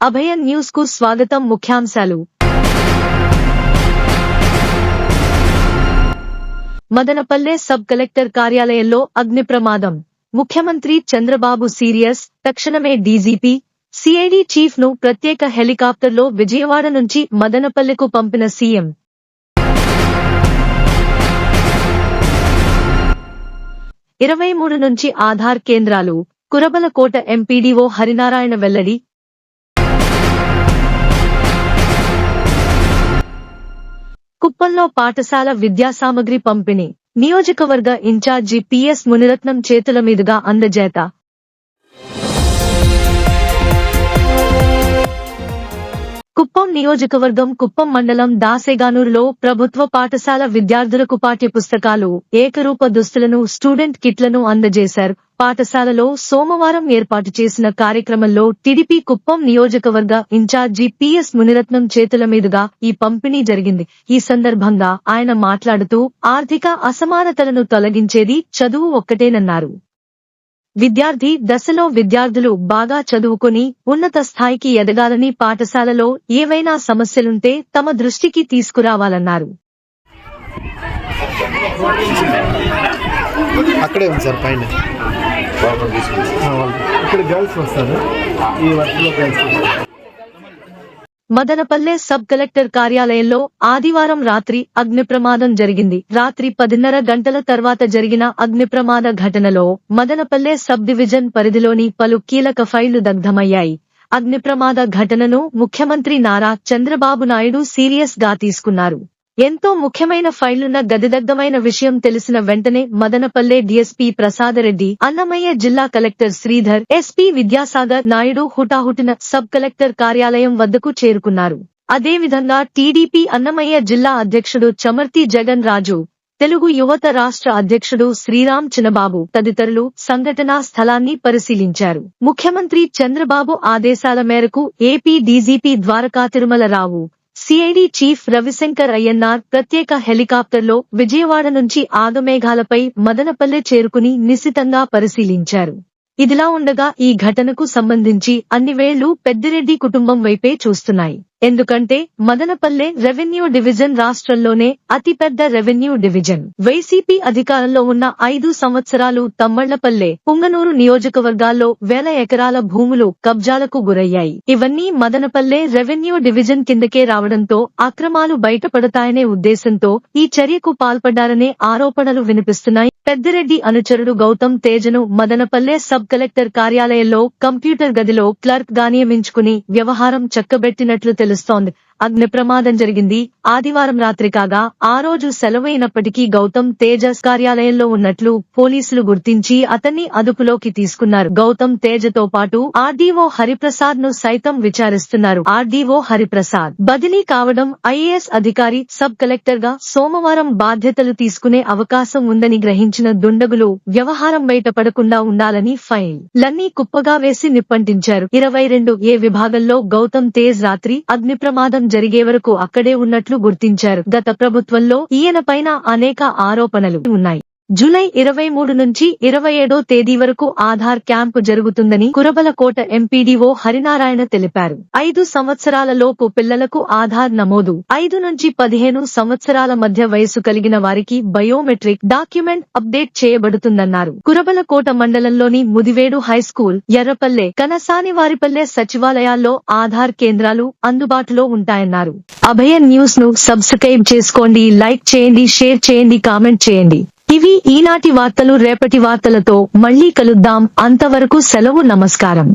అభయ న్యూస్కు స్వాగతం ముఖ్యాంశాలు. మదనపల్లె సబ్ కలెక్టర్ కార్యాలయంలో అగ్ని ప్రమాదం. ముఖ్యమంత్రి చంద్రబాబు సీరియస్ తక్షణమే డీజీపీ సిఐడి చీఫ్ను ప్రత్యేక హెలికాప్టర్లో విజయవాడ నుంచి మదనపల్లెకు పంపిన సీఎం. ఇరవై మూడు నుంచి ఆధార్ కేంద్రాలు కురబలకోట ఎంపీడీఓ హరినారాయణ వెల్లడి గతంలో పాఠశాల విద్యాసామగ్రి పంపిణీ. నియోజకవర్గ ఇన్ఛార్జి పిఎస్ మునిరత్నం చేతుల మీదుగా అందజేత. కుప్పం నియోజకవర్గం కుప్పం మండలం దాసేగానూరులో ప్రభుత్వ పాఠశాల విద్యార్థులకు పాఠ్య పుస్తకాలు ఏకరూప దుస్తులను స్టూడెంట్ కిట్లను అందజేశారు. పాఠశాలలో సోమవారం ఏర్పాటు చేసిన కార్యక్రమంలో టిడిపి కుప్పం నియోజకవర్గ ఇన్ఛార్జి పిఎస్ మునిరత్నం చేతుల మీదుగా ఈ పంపిణీ జరిగింది. ఈ సందర్భంగా ఆయన మాట్లాడుతూ ఆర్థిక అసమానతలను తొలగించేది చదువు ఒక్కటేనన్నారు. విద్యార్థి దశలో విద్యార్థులు బాగా చదువుకొని ఉన్నత స్థాయికి ఎదగాలని పాఠశాలలో ఏవైనా సమస్యలుంటే తమ దృష్టికి తీసుకురావాలన్నారు. అక్కడే ఉంది సార్ పైన. ఇక్కడ గర్ల్స్ వస్తారు. ఈ వర్క్లో గర్ల్స్. మదనపల్లె సబ్ కలెక్టర్ కార్యాలయంలో ఆదివారం రాత్రి అగ్ని ప్రమాదం జరిగింది. రాత్రి పదిన్నర గంటల తర్వాత జరిగిన అగ్ని ప్రమాద ఘటనలో మదనపల్లె సబ్ డివిజన్ పరిధిలోని పలు కీలక ఫైళ్ళు దగ్ధమయ్యాయి. అగ్ని ప్రమాద ఘటనను ముఖ్యమంత్రి నారా చంద్రబాబు నాయుడు సీరియస్గా తీసుకున్నారు. ఎంతో ముఖ్యమైన ఫైళ్ళున్న గదిదగ్ధమైన విషయం తెలిసిన వెంటనే మదనపల్లె డీఎస్పీ ప్రసాదరెడ్డి అన్నమయ్య జిల్లా కలెక్టర్ శ్రీధర్ ఎస్పీ విద్యాసాగర్ నాయుడు హుటాహుటిన సబ్ కలెక్టర్ కార్యాలయం వద్దకు చేరుకున్నారు. అదేవిధంగా టీడీపీ అన్నమయ్య జిల్లా అధ్యక్షుడు చమర్తి జగన్ రాజు తెలుగు యువత రాష్ట్ర అధ్యక్షుడు శ్రీరామ్ చినబాబు తదితరులు సంఘటనా స్థలాన్ని పరిశీలించారు. ముఖ్యమంత్రి చంద్రబాబు ఆదేశాల మేరకు AP DGP Dwaraka Tirumalarao CID chief Ravishankar Ayyanar ప్రత్యేక హెలికాప్టర్లో విజయవాడ నుంచి ఆగమేఘాలపై మదనపల్లె చేరుకుని నిశితంగా పరిశీలించారు. ఇదిలా ఉండగా ఈ ఘటనకు సంబంధించి అన్ని వేళ్ళు పెద్దిరెడ్డి కుటుంబం వైపే చూస్తున్నాయి. ఎందుకంటే మదనపల్లె రెవెన్యూ డివిజన్ రాష్ట్రంలోనే అతిపెద్ద రెవెన్యూ డివిజన్. వైసీపీ అధికారంలో ఉన్న ఐదు సంవత్సరాలు తమ్మళ్ళపల్లె పుంగనూరు నియోజకవర్గాల్లో వేల ఎకరాల భూములు కబ్జాలకు గురయ్యాయి. ఇవన్నీ మదనపల్లె రెవెన్యూ డివిజన్ కిందకే రావడంతో అక్రమాలు బయటపడతాయనే ఉద్దేశంతో ఈ చర్యకు పాల్పడ్డారనే ఆరోపణలు వినిపిస్తున్నాయి. పెద్దిరెడ్డి అనుచరుడు గౌతమ్ తేజను మదనపల్లె సబ్ కలెక్టర్ కార్యాలయంలో కంప్యూటర్ గదిలో క్లర్క్గా నియమించుకుని వ్యవహారం చక్కబెట్టినట్లు తెలుస్తోంది. అగ్ని ప్రమాదం జరిగింది. ఆదివారం రాత్రి కాగా ఆ రోజు సెలవైనప్పటికీ గౌతమ్ తేజస్ కార్యాలయంలో ఉన్నట్లు పోలీసులు గుర్తించి అతన్ని అదుపులోకి తీసుకున్నారు. గౌతమ్ తేజతో పాటు ఆర్డీఓ హరిప్రసాద్ను సైతం విచారిస్తున్నారు. ఆర్డీఓ హరిప్రసాద్ బదిలీ కావడం ఐఏఎస్ అధికారి సబ్ కలెక్టర్గా సోమవారం బాధ్యతలు తీసుకునే అవకాశం ఉందని గ్రహించిన దుండగులు వ్యవహారం బయటపడకుండా ఉండాలని ఫైల్ లన్నీ కుప్పగా వేసి నిప్పంటించారు. ఇరవై రెండు ఏ విభాగంలో గౌతమ్ తేజ్ రాత్రి అగ్ని ప్రమాదం జరిగే వరకు అక్కడే ఉన్నట్లు గుర్తించారు. గత ప్రభుత్వంలో ఈయన పైన అనేక ఆరోపణలు ఉన్నాయి. జూలై ఇరవై మూడు నుంచి ఇరవై ఏడో తేదీ వరకు ఆధార్ క్యాంపు జరుగుతుందని కురబలకోట ఎంపీడీఓ హరినారాయణ తెలిపారు. ఐదు సంవత్సరాల లోపు పిల్లలకు ఆధార్ నమోదు. ఐదు నుంచి పదిహేను సంవత్సరాల మధ్య వయసు కలిగిన వారికి బయోమెట్రిక్ డాక్యుమెంట్ అప్డేట్ చేయబడుతుందన్నారు. కురబలకోట మండలంలోని ముదివేడు హైస్కూల్ ఎర్రపల్లె కనసానివారిపల్లె సచివాలయాల్లో ఆధార్ కేంద్రాలు అందుబాటులో ఉంటాయన్నారు. అభయ న్యూస్ను సబ్స్క్రైబ్ చేసుకోండి లైక్ చేయండి షేర్ చేయండి కామెంట్ చేయండి. ఇవి ఈనాటి వార్తలు రేపటి వార్తలతో మళ్ళీ కలుద్దాం. అంతవరకు సెలవు నమస్కారం.